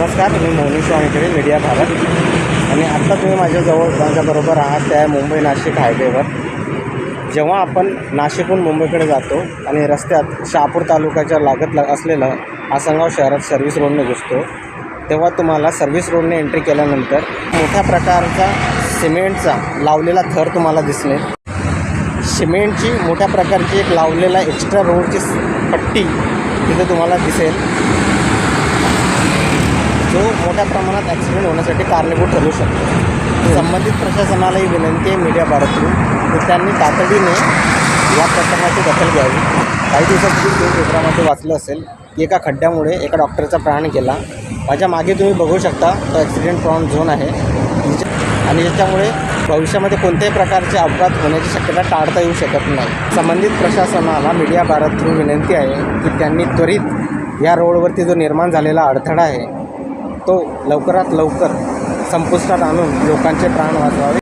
नमस्कार मी मोहनी स्वामीकडे मीडिया भारत. आणि आत्ता तुम्ही माझ्याजवळ माझ्याबरोबर आहात त्या मुंबई नाशिक हायवेवर. जेव्हा आपण नाशिकहून मुंबईकडे जातो आणि रस्त्यात शहापूर तालुक्याच्या लागत ला असलेलं आसनगाव शहरात सर्व्हिस रोडने घुसतो तेव्हा तुम्हाला सर्व्हिस रोडने एंट्री केल्यानंतर मोठ्या प्रकारचा सिमेंटचा लावलेला थर तुम्हाला दिसणे. सिमेंटची मोठ्या प्रकारची एक लावलेला एक्स्ट्रा रोडची पट्टी तिथे तुम्हाला दिसेल. मोठ्या प्रमाणात ॲक्सिडेंट होण्यासाठी कारणीभूत ठरू शकतो. संबंधित प्रशासनाला ही विनंती आहे मीडिया भारतून की त्यांनी तातडीने या प्रकरणाची दखल घ्यावी. काही दिवसापूर्वी तुम्ही पेपरामध्ये वाचलं असेल की एका खड्ड्यामुळे एका डॉक्टरचा प्राण गेला. माझ्या मागे तुम्ही बघू शकता तो ॲक्सिडेंट प्रॉन झोन आहे. आणि याच्यामुळे भविष्यामध्ये कोणत्याही प्रकारचे अपघात होण्याची शक्यता टाळता येऊ शकत नाही. संबंधित प्रशासनाला मीडिया भारत थ्रू विनंती आहे की त्यांनी त्वरित या रोडवरती जो निर्माण झालेला अडथळा आहे तो लवकरात लवकर संपुष्टात आणून लोकांचे प्राण वाचवावे.